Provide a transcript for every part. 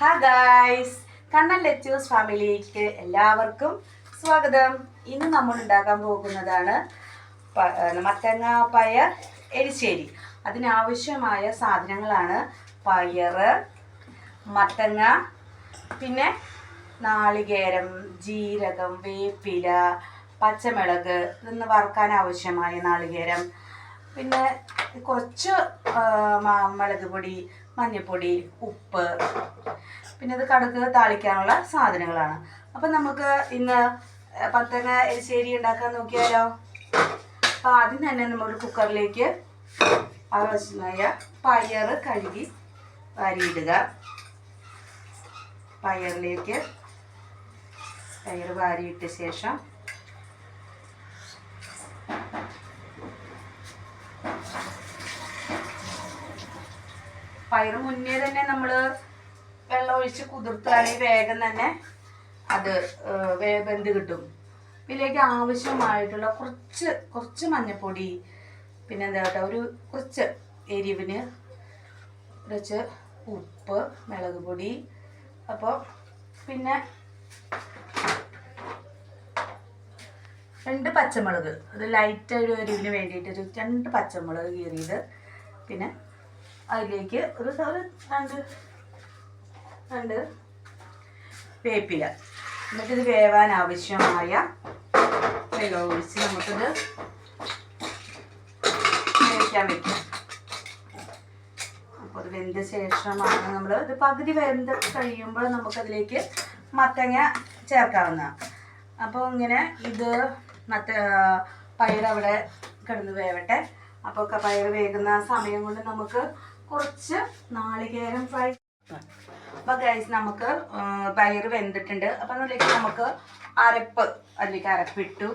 ഹാ കണ്ണൻ ലെച്ചൂസ് ഫാമിലിക്ക് എല്ലാവർക്കും സ്വാഗതം. ഇന്ന് നമ്മൾ ഉണ്ടാക്കാൻ പോകുന്നതാണ് മത്തങ്ങ പയർ എരിശ്ശേരി. അതിനാവശ്യമായ സാധനങ്ങളാണ് പയർ മത്തങ്ങ പിന്നെ നാളികേരം ജീരകം വേപ്പില പച്ചമുളക് ഇതൊന്ന് വറുക്കാൻ ആവശ്യമായ നാളികേരം. പിന്നെ കുറച്ച് മുളക് പൊടി മഞ്ഞൾപ്പൊടി ഉപ്പ് പിന്നെ ഇത് കടുക്ക് താളിക്കാനുള്ള സാധനങ്ങളാണ്. അപ്പം നമുക്ക് ഇന്ന് പത്തങ്ങ എരിശ്ശേരി ഉണ്ടാക്കാൻ നോക്കിയാലോ? അപ്പം ആദ്യം തന്നെ നമ്മൾ കുക്കറിലേക്ക് ആവശ്യമായ പയർ കഴുകി വാരിയിടുക. പയറിലേക്ക് പയർ വാരിയിട്ട ശേഷം പയർ മുന്നേ തന്നെ നമ്മൾ വെള്ളം ഒഴിച്ച് കുതിർത്തുകയാണെങ്കിൽ വേഗം തന്നെ അത് വെന്ത് കിട്ടും. ഇതിലേക്ക് ആവശ്യമായിട്ടുള്ള കുറച്ച് കുറച്ച് മഞ്ഞൾപ്പൊടി പിന്നെ എന്താ കേട്ടോ ഒരു കുറച്ച് എരിവിന് കുറച്ച് ഉപ്പ് മുളക് പൊടി അപ്പോൾ പിന്നെ രണ്ട് പച്ചമുളക്. അത് ലൈറ്റ് ഒരു എരിവിന് വേണ്ടിയിട്ട് ഒരു രണ്ട് പച്ചമുളക് കീറിയത്. പിന്നെ അതിലേക്ക് ഒരു രണ്ട് രണ്ട് വേപ്പില. എന്നിട്ടിത് വേവാൻ ആവശ്യമായ വെള്ളം ഒഴിച്ച് നമുക്കിത് വേവിക്കാൻ വെക്കാം. അപ്പോൾ അത് വെന്ത ശേഷമാണ് നമ്മൾ ഇത് പകുതി വെന്ത് കഴിയുമ്പോൾ നമുക്കതിലേക്ക് മത്തങ്ങ ചേർക്കാവുന്നതാണ് അപ്പോൾ ഇങ്ങനെ ഇത് മത്ത പയർ അവിടെ കിടന്ന് വേവട്ടെ. അപ്പോൾ പയർ വേകുന്ന സമയം കൊണ്ട് നമുക്ക് കുറച്ച് നാളികേരം ഫ്രൈ അപ്പൊ ഗൈസ് നമുക്ക് പയർ വെന്തിട്ടുണ്ട്. അപ്പം അതിലേക്ക് നമുക്ക് അരപ്പ് അതിലേക്ക് അരപ്പിട്ടു.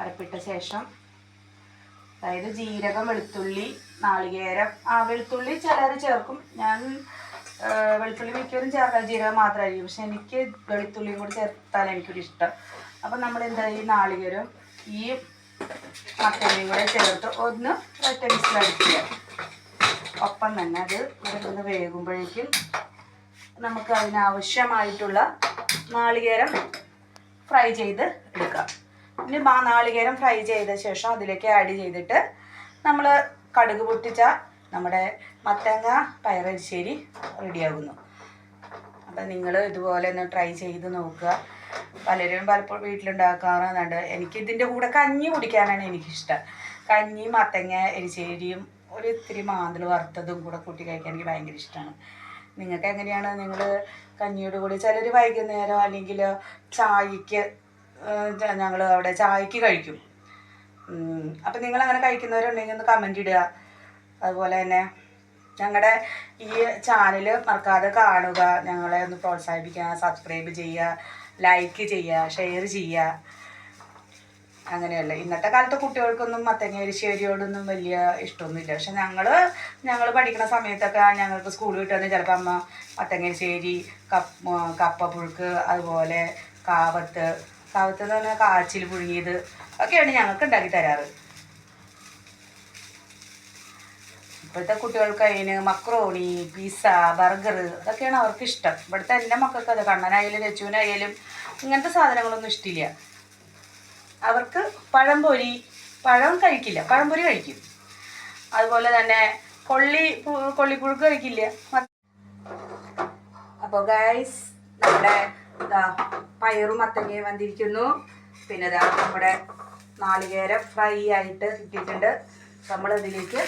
അരപ്പിട്ട ശേഷം അതായത് ജീരകം വെളുത്തുള്ളി നാളികേരം. ആ വെളുത്തുള്ളി ചിലർ ചേർക്കും. ഞാൻ വെളുത്തുള്ളി മിക്കവരും ചേർക്കാൻ ജീരകം മാത്രമായിരിക്കും. പക്ഷെ എനിക്ക് വെളുത്തുള്ളിയും കൂടി ചേർത്താൽ എനിക്കൊരു ഇഷ്ടം അപ്പം നമ്മൾ എന്താ ഈ നാളികേരം ഈ മത്തങ്ങയും കൂടെ ചേർത്ത് ഒന്ന് ഒറ്റ വിസിലടിക്കുക. ഒപ്പം തന്നെ അത് ഇവിടെ വേകുമ്പോഴേക്കും നമുക്ക് അതിനാവശ്യമായിട്ടുള്ള നാളികേരം ഫ്രൈ ചെയ്ത് എടുക്കാം. ഇനി ആ നാളികേരം ഫ്രൈ ചെയ്ത ശേഷം അതിലേക്ക് ആഡ് ചെയ്തിട്ട് നമ്മൾ കടുക് പൊട്ടിച്ച നമ്മുടെ മത്തങ്ങ പയറരിശ്ശേരി റെഡിയാകുന്നു അപ്പം നിങ്ങൾ ഇതുപോലെ ഒന്ന് ട്രൈ ചെയ്ത് നോക്കുക. പലരും പലപ്പോഴും വീട്ടിലുണ്ടാക്കാറുണ്ട്. എനിക്ക് ഇതിന്റെ കൂടെ കഞ്ഞി കുടിക്കാനാണ് എനിക്കിഷ്ടം. കഞ്ഞി മത്തങ്ങ എരിശ്ശേരിയും ഒരു ഇത്തിരി മാന്തൽ വറുത്തതും കൂടെ കൂട്ടി കഴിക്കാൻ എനിക്ക് ഭയങ്കര ഇഷ്ടമാണ്. നിങ്ങൾക്ക് എങ്ങനെയാണ് നിങ്ങൾ കഞ്ഞിയോട് കൂടി ചിലർ വൈകുന്നേരം അല്ലെങ്കിൽ ചായക്ക് ഞങ്ങൾ അവിടെ ചായക്ക് കഴിക്കും. അപ്പം നിങ്ങൾ അങ്ങനെ കഴിക്കുന്നവരുണ്ടെങ്കിൽ ഒന്ന് കമന്റ് ഇടുക. അതുപോലെ തന്നെ ഞങ്ങളുടെ ഈ ചാനൽ മറക്കാതെ കാണുക. ഞങ്ങളെ ഒന്ന് പ്രോത്സാഹിപ്പിക്കുക സബ്സ്ക്രൈബ് ചെയ്യുക. ലൈക്ക് ചെയ്യുക ഷെയർ ചെയ്യുക. അങ്ങനെയല്ല. ഇന്നത്തെ കാലത്ത് കുട്ടികൾക്കൊന്നും മത്തങ്ങ എരിശ്ശേരിയോടൊന്നും വലിയ ഇഷ്ടമൊന്നുമില്ല. പക്ഷെ ഞങ്ങൾ ഞങ്ങൾ പഠിക്കുന്ന സമയത്തൊക്കെ ഞങ്ങൾക്ക് സ്കൂൾ വിട്ടുവന്ന് ചിലപ്പോൾ അമ്മ മത്തങ്ങ എരിശ്ശേരി കപ്പ കപ്പ പുഴുക്ക് അതുപോലെ കാവത്ത്. കാവത്ത് എന്ന് പറഞ്ഞാൽ കാച്ചിൽ പുഴുങ്ങിയത് ഒക്കെയാണ് ഞങ്ങൾക്ക് ഉണ്ടാക്കി തരാറ്. ഇപ്പോഴത്തെ കുട്ടികൾക്ക് അതിന് മക്രോണി പിസ്സ ബർഗർ അതൊക്കെയാണ് അവർക്ക് ഇഷ്ടം ഇവിടുത്തെ എന്റെ മക്കൾക്ക് അത്. കണ്ണനായാലും രച്ചുവിനായാലും ഇങ്ങനത്തെ സാധനങ്ങളൊന്നും ഇഷ്ടമില്ല അവർക്ക് പഴംപൊരി പഴം കഴിക്കില്ല. പഴംപൊരി കഴിക്കും. അതുപോലെ തന്നെ കൊള്ളി കൊള്ളിപ്പുഴുക്ക് കഴിക്കില്ല. അപ്പോൾ ഗൈസ് നമ്മുടെ ഇതാ പയറും മത്തങ്ങയും വന്നിരിക്കുന്നു. പിന്നെ ഇതാ നമ്മുടെ നാളികേരം ഫ്രൈ ആയിട്ട് കിട്ടിയിട്ടുണ്ട്. നമ്മളിതിലേക്ക്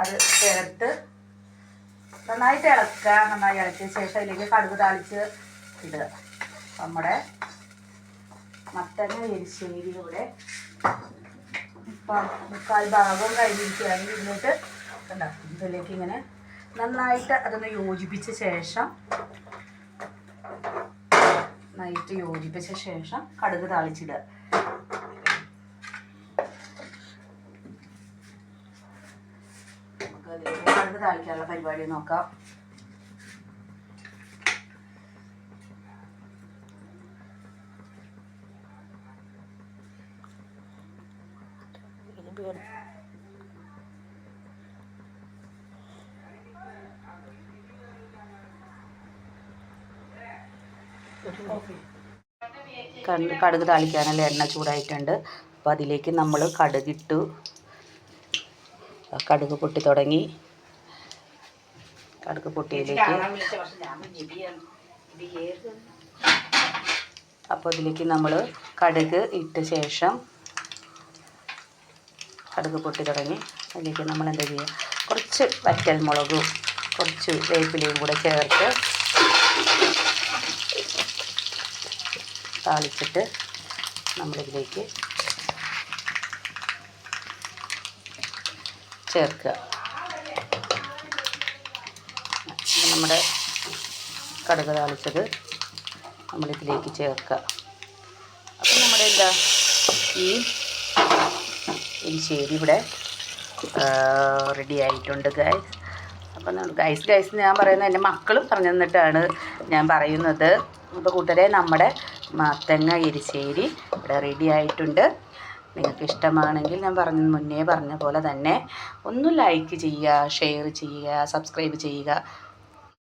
അത് ചേർത്ത് നന്നായിട്ട് ഇളക്കുക നന്നായി ഇളക്കിയ ശേഷം അതിലേക്ക് കടുക് താളിച്ച് ഇടുക. നമ്മുടെ മത്തങ്ങ എരിശ്ശേരി മുക്കാൽ ഭാഗവും കഴിഞ്ഞിരിക്കുകയാണ്. ഇരുന്നിട്ട് ഉണ്ടാക്കും ഇതിലേക്ക് ഇങ്ങനെ നന്നായിട്ട് അതൊന്ന് യോജിപ്പിച്ച ശേഷം നന്നായിട്ട് യോജിപ്പിച്ച ശേഷം കടുക് താളിച്ചിടുക നമുക്ക് അതിലേക്ക് കടുക് താളിക്കാനുള്ള പരിപാടി നോക്കാം. കടുക് താളിക്കാനുള്ള എണ്ണ ചൂടായിട്ടുണ്ട്. അപ്പോൾ അതിലേക്ക് നമ്മൾ കടുകിട്ടു. കടുക് പൊട്ടി തുടങ്ങി. കടുക് പൊട്ടിയിലേക്ക്. അപ്പോൾ ഇതിലേക്ക് നമ്മൾ കടുക് ഇട്ട ശേഷം കടുക് പൊട്ടി തുടങ്ങി. അതിലേക്ക് നമ്മൾ എന്താ ചെയ്യുക? കുറച്ച് വറ്റൽ മുളകും കുറച്ച് വേപ്പിലയും കൂടെ ചേർത്ത് താളിച്ചിട്ട് നമ്മളിതിലേക്ക് ചേർക്കുക. നമ്മുടെ കടുക് താളിച്ചത് നമ്മളിതിലേക്ക് ചേർക്കുക. അപ്പം നമ്മുടെ എന്താ ഈ എരിശ്ശേരി ഇവിടെ റെഡി ആയിട്ടുണ്ട് ഗൈസ് അപ്പം ഗൈസ് ഗൈസ് ഞാൻ പറയുന്നത് എന്റെ മക്കളും പറഞ്ഞു തന്നിട്ടാണ് ഞാൻ പറയുന്നത്. അപ്പോൾ കൂട്ടരെ നമ്മുടെ മത്തങ്ങ എരിശ്ശേരി ഇവിടെ റെഡി ആയിട്ടുണ്ട്. നിങ്ങൾക്ക് ഇഷ്ടമാണെങ്കിൽ ഞാൻ പറഞ്ഞ മുന്നേ പറഞ്ഞ പോലെ തന്നെ ഒന്ന് ലൈക്ക് ചെയ്യുക ഷെയർ ചെയ്യുക സബ്സ്ക്രൈബ് ചെയ്യുക.